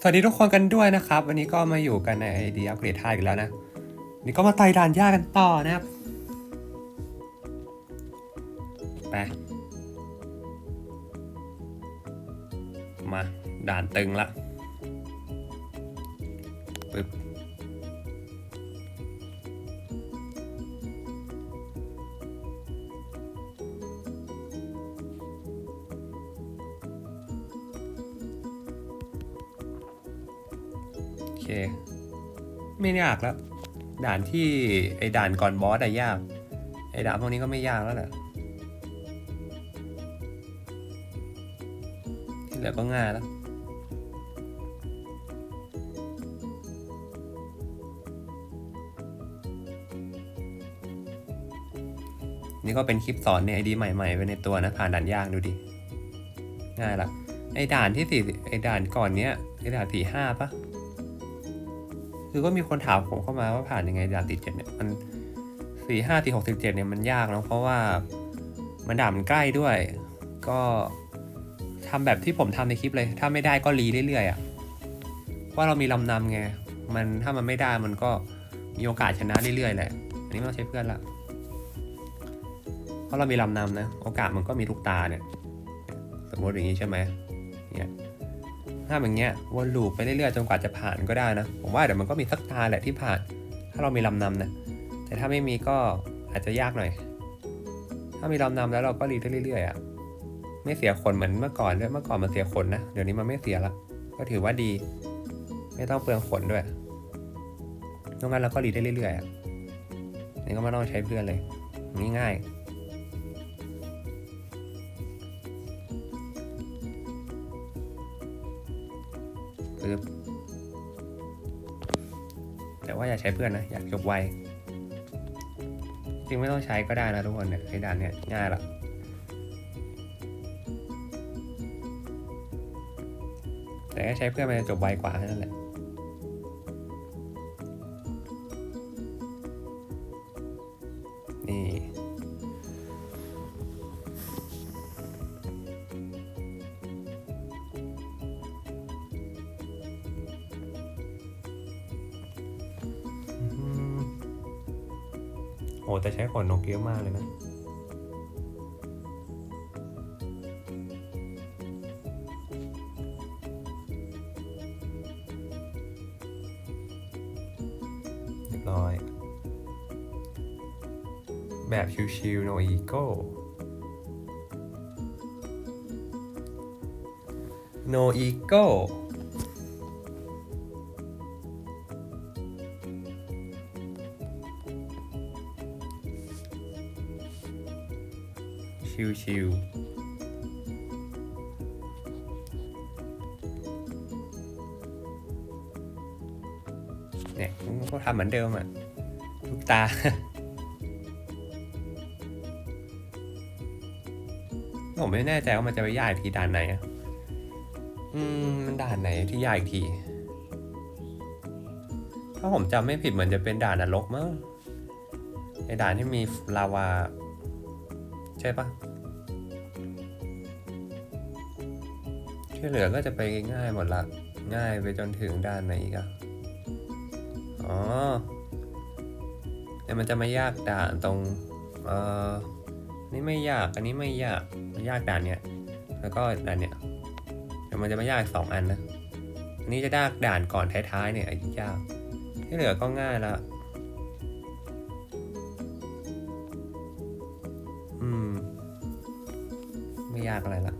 สวัสดีทุกคนกันด้วยนะครับ วันนี้ก็มาอยู่กันในไอเดียอัปเกรดท่าอีกแล้วนะนี่ก็มาไต่ด่านยากกันต่อนะครับไปมาด่านตึงละ ไม่ยากแล้ว ด่านที่ไอ้ด่านก่อนบอสอะยาก ไอ้ด่านพวกนี้ก็ไม่ยากแล้วแหละที่เหลือก็ง่ายแล้วนี่ก็เป็นคลิปสอนในไอดีใหม่ๆไปในตัวนะ ผ่านด่านยากดูดิ ง่ายละไอ้ด่านที่สี่ไอ้ด่านก่อนเนี้ยไอ้ด่านสี่ห้าปะ คือก็มีคนถามผมเข้ามาว่าผ่านยังไงด่านติดเจ็ดเนี่ยมันสี่ห้าสี่หกสิบเจ็ดเนี่ยมันยากเนอะเพราะว่ามันด่านมันใกล้ด้วย ก็ทำแบบที่ผมทำในคลิปเลย ถ้าไม่ได้ก็รีเรื่อยๆอะ่ะว่าเรามีลำนำไงมันถ้ามันไม่ได้มันก็มีโอกาสชนะเรื่อยๆแหละอันนี้ไม่ต้องใช้เพื่อนละเพราะเรามีลำนำนะ โอกาสมันก็มีทุกตาเนี่ย สมมติอย่างนี้ใช่ไหมเนี่ย ถ้าอย่างเงี้ยวนลูปไปเรื่อยๆจนกว่าจะผ่านก็ได้นะ ผมว่าเดี๋ยวมันก็มีสักตาแหละที่ผ่าน ถ้าเรามีลำนำนะแต่ถ้าไม่มีก็อาจจะยากหน่อย ถ้ามีลำนำแล้วเราก็รีได้เรื่อยๆอะไม่เสียคนเหมือนเมื่อก่อนด้วยเมื่อก่อนมันเสียคนนะเดี๋ยวนี้มันไม่เสียละก็ถือว่าดี ไม่ต้องเปลืองขนด้วยนอกนั้นเราก็รีได้เรื่อยๆอะนี่ก็ไม่ต้องใช้เพื่อนเลยง่าย ปึ๊บแต่ว่าอย่าใช้เพื่อนนะ อยากจบไว จริงไม่ต้องใช้ก็ได้นะทุกคนเนี่ยไอ้ด่านเนี่ยง่ายละแต่ใช้เพื่อนมันจะจบไวกว่าแค่นั้นแหละ อ้แต่ใช้ขนนกเยอะมากเลยนะเรียบร้อย แบบชิวๆ no ego no ego ชิวๆเนี่ยก็ทำเหมือนเดิมอะลูกตาผมไม่แน่ใจว่ามันจะไปยากอีกทีด่านไหนอะอืม มันด่านไหนที่ยากอีกที ถ้าผมจำไม่ผิดเหมือนจะเป็นด่านนรกมั้งไอด่านที่มีลาวา ใช่ปะที่เหลือก็จะไปง่ายหมดละ ง่ายไปจนถึงด้านไหนอีกอะอ๋อแต่มันจะไม่ยากด่านตรง เออนี่ไม่ยาก อันนี้ไม่ยาก มันยากด่านเนี้ย แล้วก็ด่านเนี้ยแต่มันจะไม่ยากสองอันนะ อันนี้จะยากด่านก่อนท้ายๆเนี่ยอยาก ที่เหลือก็ง่ายละ ไม่ยากอะไรละ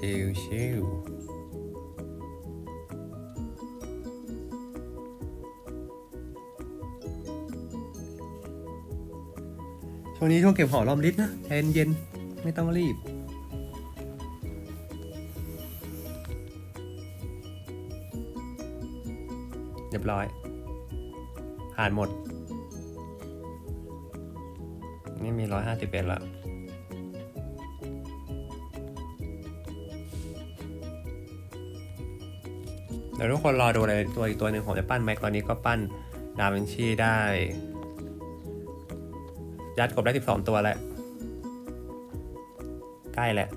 ชิลชิลช่วงนี้ช่วงเก็บหอลอมริดนะใจเย็นๆไม่ต้องรีบเรียบร้อย ผ่านหมด นี่มีร้อยห้าสิบเอ็ดละ ดี๋ยวทุกคนรอดูเลยตัวอีกตัวหนึ่งผมจะปั้นแม็กตอนนี้ก็ปั้นดาวินชีได้ ยัดกบได้สิบสองตัวแล้ว ใกล้แหล้ว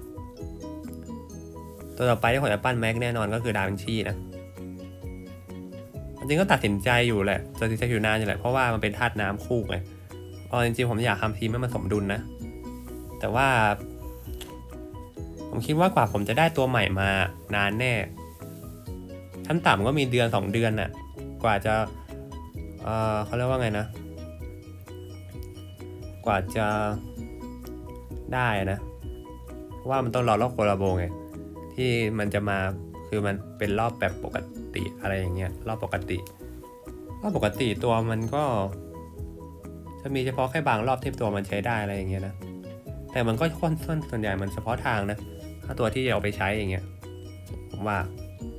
ตัวต่อไปที่ผมจะปั้นแม็กแน่นอนก็คือดาวินชีนะจริงก็ตัดสินใจอยู่แหละตัดสินใจอยู่นานอยู่แหละเพราะว่ามันเป็นธาตุน้ำคู่ไงเอจริงๆผมอยากทำทีมให้มันสมดุลนะ แต่ว่า ผมคิดว่ากว่าผมจะได้ตัวใหม่มานานแน่ ขั้นต่ำก็มีเดือนสองเดือนน่ะ กว่าจะเเขาเรียกว่าไงนะ กว่าจะได้นะ ว่ามันต้องรอรอบโคลาโบไง ที่มันจะมาคือมันเป็นรอบแบบปกติอะไรอย่างเงี้ย รอบปกติ รอบปกติตัวมันก็ จะมีเฉพาะแค่บางรอบที่ตัวมันใช้ได้อะไรอย่างเงี้ยนะ แต่มันก็ค่อนข้างส่วนใหญ่มันเฉพาะทางนะ ถ้าตัวที่เอาไปใช้อย่างเงี้ย ผมว่า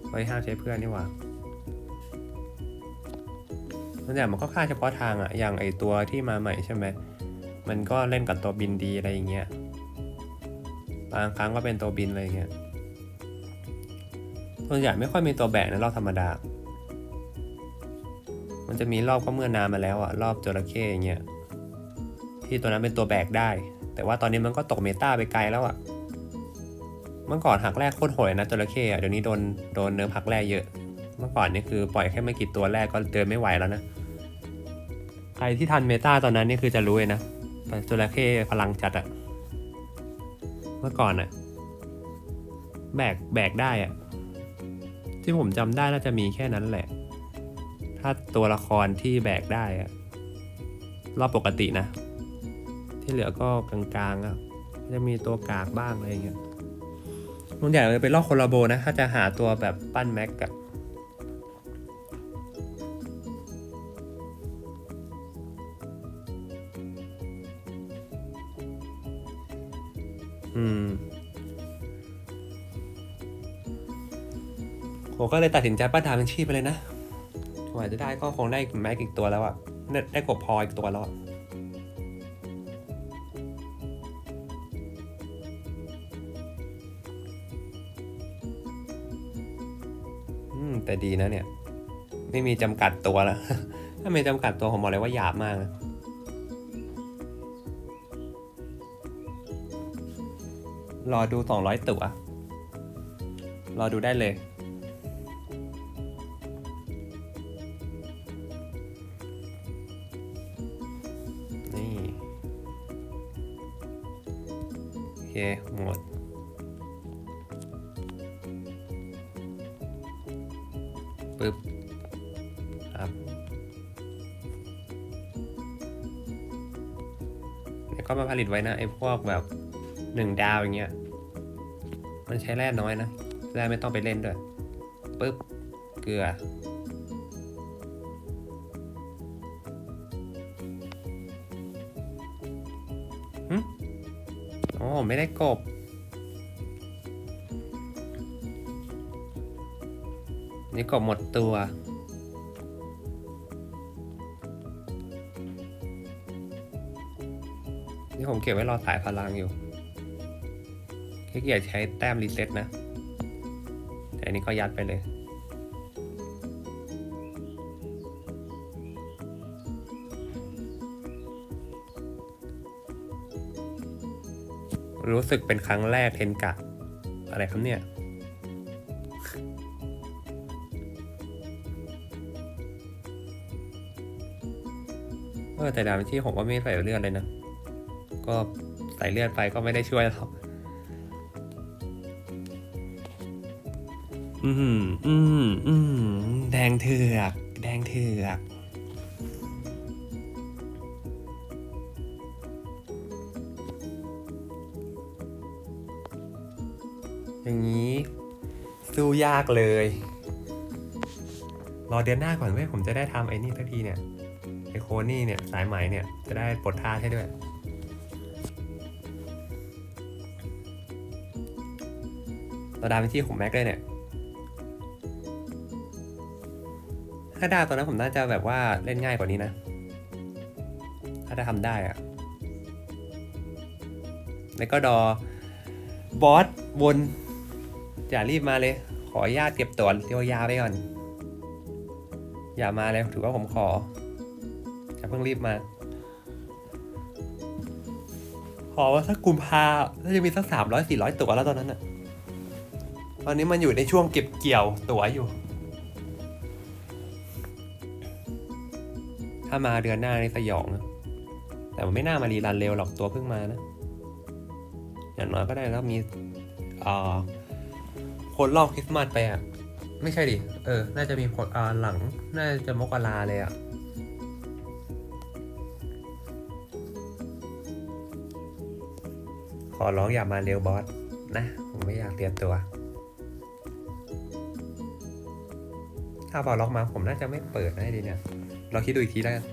ไว้ห้ามใช้เพื่อนนี่หว่าส่วนใหญ่มันก็ค่าเฉพาะทางอะอย่างไอตัวที่มาใหม่ใช่ไหม มันก็เล่นกับตัวบินดีอะไรอย่างเงี้ย บางครั้งก็เป็นตัวบินอะไรอย่างเงี้ย ส่วนใหญ่ไม่ค่อยมีตัวแบกในรอบธรรมดา มันจะมีรอบก็เมื่อนานมาแล้วอะรอบจระเข้อย่างเงี้ย ที่ตัวนั้นเป็นตัวแบกได้ แต่ว่าตอนนี้มันก็ตกเมตาไปไกลแล้วอะ เมื่อก่อนหักแรกโคตรโหดเลยนะจระเข้อเดี๋ยวนี้โดนโดนเนิร์ฟหักแรกเยอะ เมื่อก่อนนี่คือปล่อยแค่ไม่กี่ตัวแรกก็เดินไม่ไหวแล้วนะ ใครที่ทันเมตาตอนนั้นนี่คือจะรู้เลยนะจระเข้พลังจัดอะเมื่อก่อนอะแบกแบกได้อะที่ผมจำได้น่าจะมีแค่นั้นแหละ ถ้าตัวละครที่แบกได้อะรอบปกตินะ ที่เหลือก็กลางๆอะจะมีตัวกากบ้างอะไรอย่างเงี้ย มันใหญ่เลยเป็นรอบโคลาโบนะ ถ้าจะหาตัวแบบปั้นแม็กอะอืมผมก็เลยตัดสินใจปั้นดาวินชีพไปเลยนะกว่าจะได้ก็คงได้แม็กอีกตัวแล้วอะได้ได้กบพออีกตัวแล้วอะ แต่ดีนะเนี่ย ไม่มีจำกัดตัวแล้ว ถ้าไม่จำกัดตัวผมบอกเลยว่าหยาบมากนะรอดู 200 ตัว รอดูได้เลย นี่ โอเค หมด ลิตไว้นะไอ้พวกแบบหนึ่งดาวอย่างเงี้ย มันใช้แร่น้อยนะแร่ไม่ต้องไปเล่นด้วยปึ๊บเกลือ อ๋อ ไม่ได้กบ นี่กบหมดตัว นี่ผมเก็บไว้รอสายพลังอยู่ขี้เกียจใช้แต้มรีเซ็ตนะ แต่อันนี้ก็ยัดไปเลยรู้สึกเป็นครั้งแรกเทนกะ อะไรครับเนี่ย เออแต่ดาวินชีผมก็ไม่ใส่เลือดเลยนะ ก็ใส่เลือดไปก็ไม่ได้ช่วยหรอกอืมอืมอืมแดงเถือก แดงเถือก อย่างนี้ สู้ยากเลย รอเดือนหน้าก่อนเว้ยผมจะได้ทำไอ้นี่สักทีเนี่ยไอโคนี่เนี่ย สายไหมเนี่ย จะได้ปลดท่าให้ด้วย ตัวดาวินชีของแม็กเลยเนี่ยถ้าดาวตอนนั้นผมน่าจะแบบว่าเล่นง่ายกว่านี้นะ ถ้าจะทำได้อะแล้วก็ดอบอสบนอย่ารีบมาเลย ขออนุญาตเก็บตัวเรียวยาวไปก่อน อย่ามาเลยถือว่าผมขออย่าเพิ่งรีบมา ขอว่าสักกุมภาถ้าจะมีสักสามร้อยสี่ร้อยตัวแล้วตอนนั้นอะ ตอนนี้มันอยู่ในช่วงเก็บเกี่ยวตั๋วอยู่ ถ้ามาเดือนหน้าในสยองนะแต่มันไม่น่ามารีรันเร็วหรอกตัวเพิ่งมานะ อย่างน้อยก็ได้แล้วมีอ่อคนลอกคริสต์มาสไปอะ ไม่ใช่ดิ เออ น่าจะมีคนอ่าหลัง น่าจะมกราเลยอะขอร้องอย่ามาเร็วบอส นะ ผมไม่อยากเตรียมตัว ถ้าบอลล็อกมาผมน่าจะไม่เปิดนะไอ้ดีเนี่ย เราคิดดูอีกทีแล้วกัน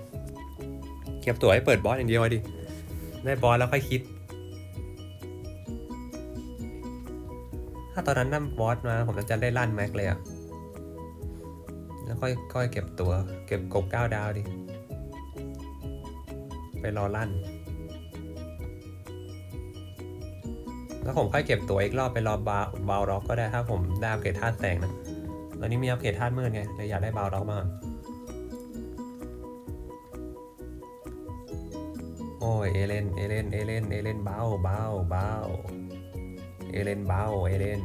เก็บตัวให้เปิดบอสอย่างเดียวดิ ได้บอสแล้วค่อยคิด ถ้าตอนนั้นนั่บอสมาผมจะได้ลั่นแม็กเลยอะแล้วค่อยค่อยเก็บตัว เก็บกบก้าดาวดิ ไปรอลั่น แล้วผมค่อยเก็บตัวอีกรอบไปรอบาบาวร็อกก็ได้ถ้าผมได้อัปเกรดธาตุแสงนะ ตอนนี้มีอัปเกรดธาตุมืดไงเลยอยากได้บาวร็อกมากโอ้ยเอเลนเอเลนเอเลนเอเลนเบาเบาเบาเอเลนเบาเอเลน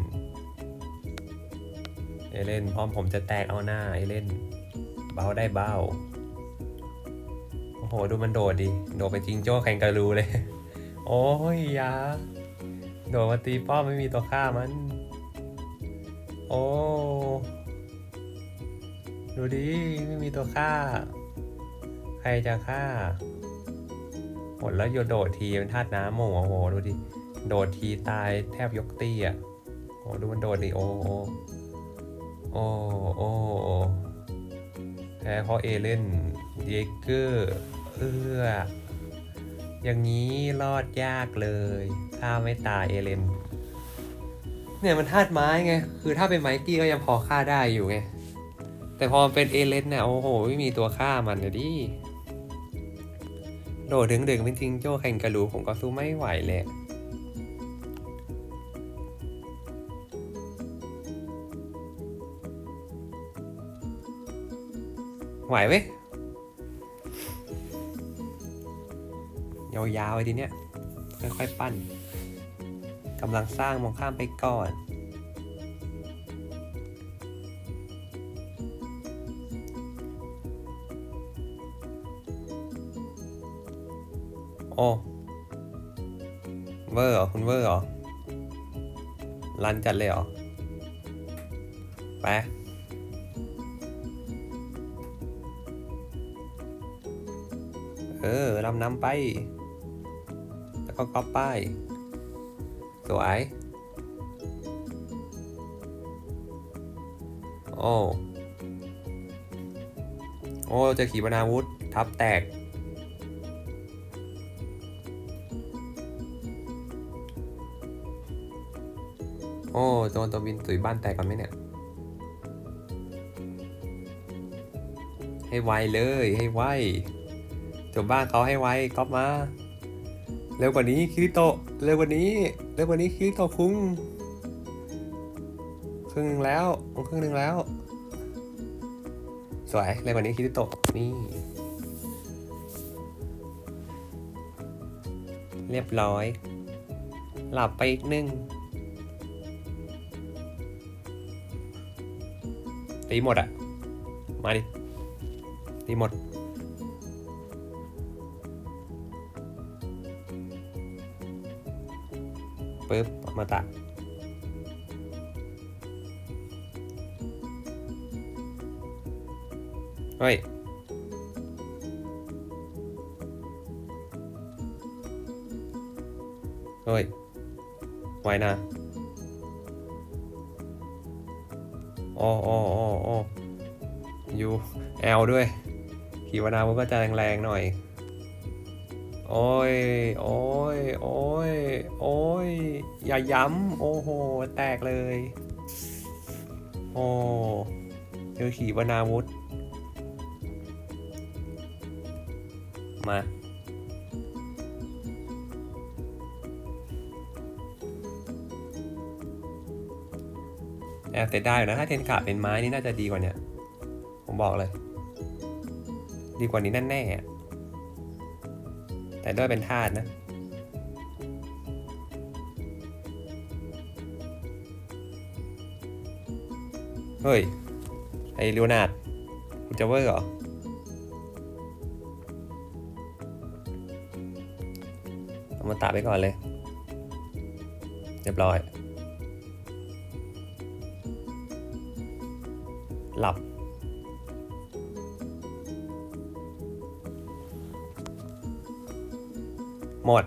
เอเลนพร้อมผมจะแตกเอาหน้าเอเลนเบาได้เบาโอ้โหดูมันโดดดิโดดเป็นจิงโจ้แข่งการูเลย โอ้ยยาโดดมาตีป้อมไม่มีตัวฆ่ามัน โอ้ ดูดิ ไม่มีตัวฆ่า ใครจะฆ่าหมดแล้วโยโดดทีเป็นธาตุน้ำโอ้โหดูดิ โดดทีตายแทบยกตี้อะโอ้ดูมันโดดดิโอ้โอ้โอ้โอ้แพ้เพราะเอเลนเยเกอร์เอื้ออย่างนี้รอดยากเลยถ้าไม่ตายเอเลนเนี่ยมันธาตุไม้ไง คือถ้าเป็นไมกี้ก็ยังพอฆ่าได้อยู่ไง แต่พอมันเป็นเอเลนเนี่ยโอ้โหไม่มีตัวฆ่ามันเลยดิโดดดึงดึงเป็นจริงโจ้แข่งกระลูผมก็สู้ไม่ไหวเลยไหวเว้ยยาวๆไอ้ทีเนี้ยค่อยๆปั้นกำลังสร้างมองข้ามไปก่อน โอ้เวอร์เหรอ คุณเวอร์เหรอ รันจัดเลยเหรอ ไป เออลำน้ำไป แล้วก็ก๊อปป้าย สวย โอ้ โอ้ จะขี่ปนาวุธ ทับแตก อ้โดนตัวบินตุยบ้านแตกก่อนไหมเนี่ย ให้ไวเลยให้ไวจบบ้านเขาให้ไวก๊อปมา เร็วกว่านี้คิริโตะเร็วกว่านี้เร็วกว่านี้คิริโตะคุ้งครึ่งหนึงแล้วครึ่งหนึงแล้ว สวยเร็วกว่านี้คิริโตะนี่เรียบร้อย หลับไปอีกหนึ่ง ตีหมดอะมาดิ ตีหมด ปึ๊บมาตะเฮ้ยเฮ้ยไว้นะ ออออยูแอลด้วย ขีวนาวุธก็จะแรงๆหน่อย โอ้ย โอ้ย โอ้ย โอ้ย อย่าย้ำ โอ้โห แตกเลย โอ้เจอขีวนาวุธ มา แอบเสียดายอยู่นะถ้าเทนกาเป็นไม้นี่น่าจะดีกว่าเนี้ยผมบอกเลย ดีกว่านี้แน่ๆอะแต่ด้วยเป็นธาตุนะเฮ้ยไอ้ลิวนาดกูจะเวอร์เหรอเอามาตาไปก่อนเลยเรียบร้อย หลับ หมด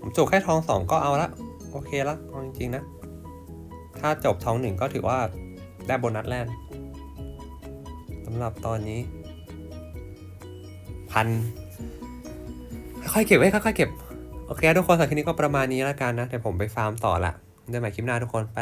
ผมจบแค่ทองสองก็เอาละ โอเคละเอาจริง ๆ นะ ถ้าจบทองหนึ่งก็ถือว่าได้โบนัสแรกสำหรับตอนนี้ พัน ค่อยๆเก็บไว้ค่อยๆเก็บ โอเค ทุกคนสำหรับคลิปนี้ก็ประมาณนี้แล้วกันนะเดี๋ยวผมไปฟาร์มต่อละเดี๋ยวใหม่คลิปหน้าทุกคน ไป